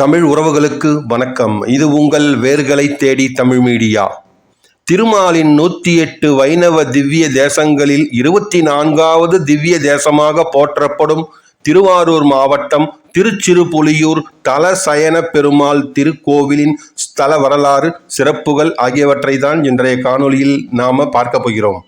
தமிழ் உறவுகளுக்கு வணக்கம். இது உங்கள் வேர்களை தேடி தமிழ் மீடியா. திருமாலின் நூற்றி எட்டு வைணவ திவ்ய தேசங்களில் இருபத்தி நான்காவது திவ்ய தேசமாக போற்றப்படும் திருவாரூர் மாவட்டம் திருச்சிறுபுலியூர் தலசயன பெருமாள் திருக்கோவிலின் ஸ்தல வரலாறு சிறப்புகள் ஆகியவற்றை தான் இன்றைய காணொலியில் நாம் பார்க்க போகிறோம்.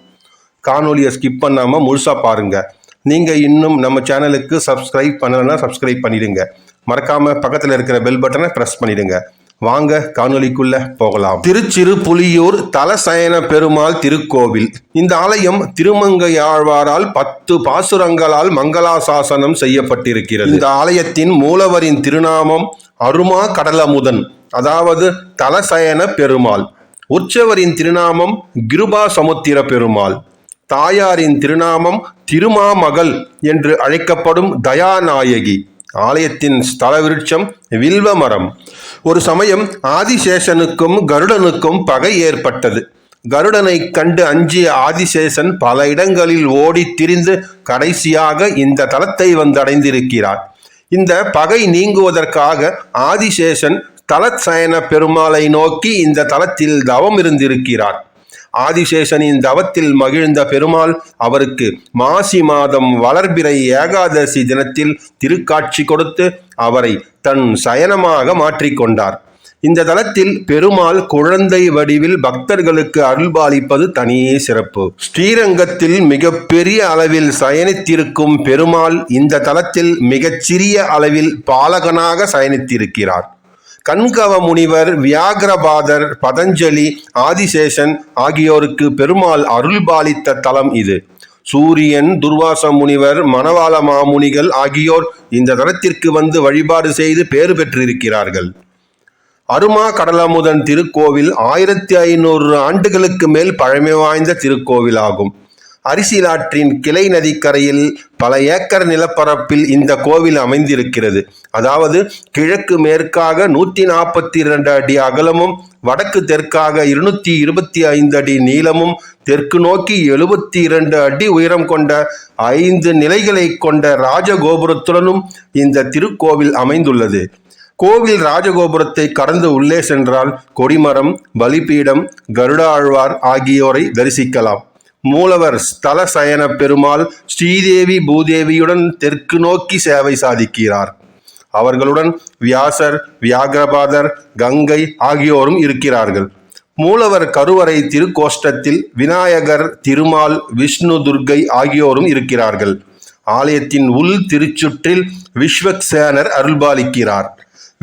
காணொலியை ஸ்கிப் பண்ணாமல் முழுசாக பாருங்கள் நீங்கள் இன்னும் நம்ம சேனலுக்கு சப்ஸ்கிரைப் பண்ணலைன்னா சப்ஸ்கிரைப் பண்ணிடுங்க. மறக்காமல் பக்கத்தில் இருக்கிற பெல் பட்டனை ப்ரெஸ் பண்ணிடுங்க. வாங்க காணொலிக்குள்ள போகலாம். திருச்சிறு புலியூர் தலசயன பெருமாள் திருக்கோவில். இந்த ஆலயம் திருமங்கையாழ்வாரால் பத்து பாசுரங்களால் மங்களாசாசனம் செய்யப்பட்டிருக்கிறது. இந்த ஆலயத்தின் மூலவரின் திருநாமம் அருமா கடலமுதன் அதாவது தலசயன பெருமாள். உற்சவரின் திருநாமம் கிருபா சமுத்திர பெருமாள். தாயாரின் திருநாமம் திருமாமகள் என்று அழைக்கப்படும் தயாநாயகி. ஆலயத்தின் ஸ்தல விருட்சம் வில்வ மரம் ஒரு சமயம் ஆதிசேஷனுக்கும் கருடனுக்கும் பகை ஏற்பட்டது. கருடனை கண்டு அஞ்சிய ஆதிசேஷன் பல இடங்களில் ஓடித் திரிந்து கடைசியாக இந்த தலத்தை வந்தடைந்திருக்கிறார். இந்த பகை நீங்குவதற்காக ஆதிசேஷன் தலசயன பெருமாளை நோக்கி இந்த தலத்தில் தவம் இருந்திருக்கிறார். ஆதிசேஷனின் தவத்தில் மகிழ்ந்த பெருமாள் அவருக்கு மாசி மாதம் வளர்பிறை ஏகாதசி தினத்தில் திருக்காட்சி கொடுத்து அவரை தன் சயனமாக மாற்றிக்கொண்டார் இந்த தலத்தில் பெருமாள் குழந்தை வடிவில் பக்தர்களுக்கு அருள்பாலிப்பது தனியே சிறப்பு. ஸ்ரீரங்கத்தில் மிகப்பெரிய அளவில் சயனித்திருக்கும் பெருமாள் இந்த தலத்தில் மிகச்சிறிய அளவில் பாலகனாக சயனித்திருக்கிறார். கண்கவ முனிவர் வியாகரபாதர் பதஞ்சலி ஆதிசேஷன் ஆகியோருக்கு பெருமாள் அருள்பாலித்த தலம் இது. சூரியன் துர்வாச முனிவர் மணவாள மாமுனிகள் ஆகியோர் இந்த தலத்திற்கு வந்து வழிபாடு செய்து பேறு பெற்றிருக்கிறார்கள். அருமா கடலமுதன் திருக்கோவில் ஆயிரத்தி ஐநூறு ஆண்டுகளுக்கு மேல் பழமை வாய்ந்த திருக்கோவிலாகும். அரிசிலாற்றின் கிளை நதிக்கரையில் பல ஏக்கர் நிலப்பரப்பில் இந்த கோவில் அமைந்திருக்கிறது. அதாவது கிழக்கு மேற்காக நூற்றி நாற்பத்தி இரண்டு அடி அகலமும் வடக்கு தெற்காக இருநூற்றி இருபத்தி ஐந்து அடி நீளமும் தெற்கு நோக்கி எழுபத்தி இரண்டு அடி உயரம் கொண்ட ஐந்து நிலைகளை கொண்ட ராஜகோபுரத்துடனும் இந்த திருக்கோவில் அமைந்துள்ளது. கோவில் ராஜகோபுரத்தை கடந்து உள்ளே சென்றால் கொடிமரம் பலிபீடம் கருடாழ்வார் ஆகியோரை தரிசிக்கலாம். மூலவர் ஸ்தல சயன பெருமாள் ஸ்ரீதேவி பூதேவியுடன் தெற்கு நோக்கி சேவை சாதிக்கிறார். அவர்களுடன் வியாசர் வியாகரபாதர் கங்கை ஆகியோரும் இருக்கிறார்கள். மூலவர் கருவறை திருக்கோஷ்டத்தில் விநாயகர் திருமால் விஷ்ணு துர்க்கை ஆகியோரும் இருக்கிறார்கள். ஆலயத்தின் உள் திருச்சுற்றில் விஸ்வக்சேனர் அருள்பாலிக்கிறார்.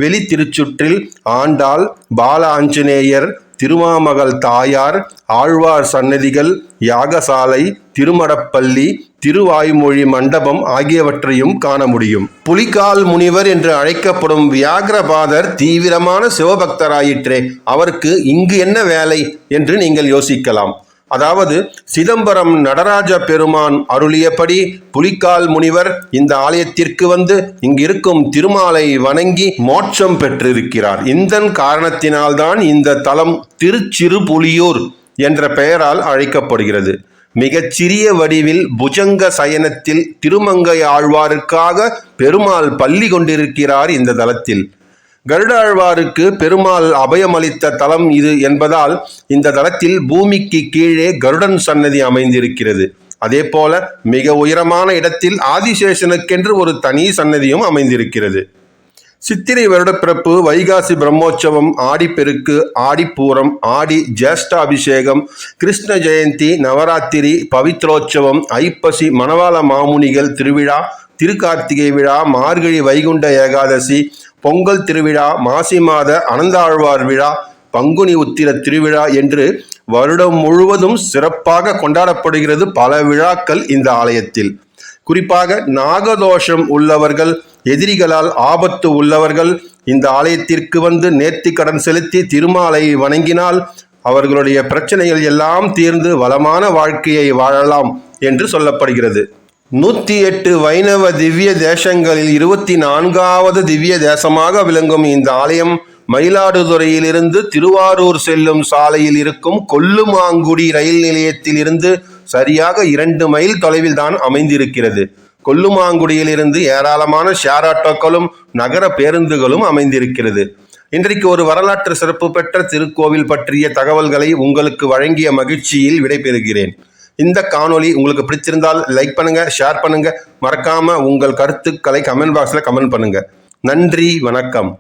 வெளி திருச்சுற்றில் ஆண்டாள் பால ஆஞ்சநேயர் திருமாமகள் தாயார் ஆழ்வார் சன்னதிகள் யாகசாலை திருமடப்பள்ளி திருவாய்மொழி மண்டபம் ஆகியவற்றையும் காண முடியும். புலிகால் முனிவர் என்று அழைக்கப்படும் வியாகரபாதர் தீவிரமான சிவபக்தராயிற்றே அவருக்கு இங்கு என்ன வேலை? என்று நீங்கள் யோசிக்கலாம். அதாவது சிதம்பரம் நடராஜ பெருமான் அருளியபடி புலிக்கால் முனிவர் இந்த ஆலயத்திற்கு வந்து இங்கிருக்கும் திருமாலை வணங்கி மோட்சம் பெற்றிருக்கிறார். இந்த காரணத்தினால்தான் இந்த தலம் திருச்சிறுபுலியூர் என்ற பெயரால் அழைக்கப்படுகிறது. மிகச்சிறிய வடிவில் புஜங்க சயனத்தில் திருமங்கை ஆழ்வாருக்காக பெருமாள் பள்ளி கொண்டிருக்கிறார் இந்த தலத்தில். கருடாழ்வாருக்கு பெருமாள் அபயமளித்த தலம் இது என்பதால் இந்த தலத்தில் பூமிக்கு கீழே கருடன் சன்னதி அமைந்திருக்கிறது. அதே போல மிக உயரமான இடத்தில் ஆதிசேஷனுக்கென்று ஒரு தனி சன்னதியும் அமைந்திருக்கிறது. சித்திரை வருடப்பிறப்பு வைகாசி பிரம்மோற்சவம் ஆடிப்பெருக்கு ஆடிப்பூரம் ஆடி ஜேஷ்டாபிஷேகம் கிருஷ்ண ஜெயந்தி நவராத்திரி பவித்ரோற்சவம் ஐப்பசி மணவாள மாமுனிகள் திருவிழா திருக்கார்த்திகை விழா மார்கழி வைகுண்ட ஏகாதசி பொங்கல் திருவிழா மாசி மாத அனந்தாழ்வார் விழா பங்குனி உத்திர திருவிழா என்று வருடம் முழுவதும் சிறப்பாக கொண்டாடப்படுகிறது பல விழாக்கள் இந்த ஆலயத்தில். குறிப்பாக நாகதோஷம் உள்ளவர்கள் எதிரிகளால் ஆபத்து உள்ளவர்கள் இந்த ஆலயத்திற்கு வந்து நேர்த்தி கடன் செலுத்தி திருமாலை வணங்கினால் அவர்களுடைய பிரச்சனைகள் எல்லாம் தீர்ந்து வளமான வாழ்க்கையை வாழலாம் என்று சொல்லப்படுகிறது. நூற்றி எட்டு வைணவ திவ்ய தேசங்களில் இருபத்தி நான்காவது திவ்ய தேசமாக விளங்கும் இந்த ஆலயம் மயிலாடுதுறையிலிருந்து திருவாரூர் செல்லும் சாலையில் இருக்கும் கொல்லுமாங்குடி ரயில் நிலையத்தில் இருந்து சரியாக இரண்டு மைல் தொலைவில் தான் அமைந்திருக்கிறது. கொல்லுமாங்குடியிலிருந்து ஏராளமான ஷேர் ஆட்டோக்களும் நகர பேருந்துகளும் அமைந்திருக்கிறது. இன்றைக்கு ஒரு வரலாற்று சிறப்பு பெற்ற திருக்கோவில் பற்றிய தகவல்களை உங்களுக்கு வழங்கிய மகிழ்ச்சியில் விடைபெறுகிறேன். இந்த காணொலி உங்களுக்கு பிடிச்சிருந்தால் லைக் பண்ணுங்க ஷேர் பண்ணுங்க. மறக்காம உங்கள் கருத்துக்களை கமெண்ட் பாக்ஸ்ல கமெண்ட் பண்ணுங்க. நன்றி வணக்கம்.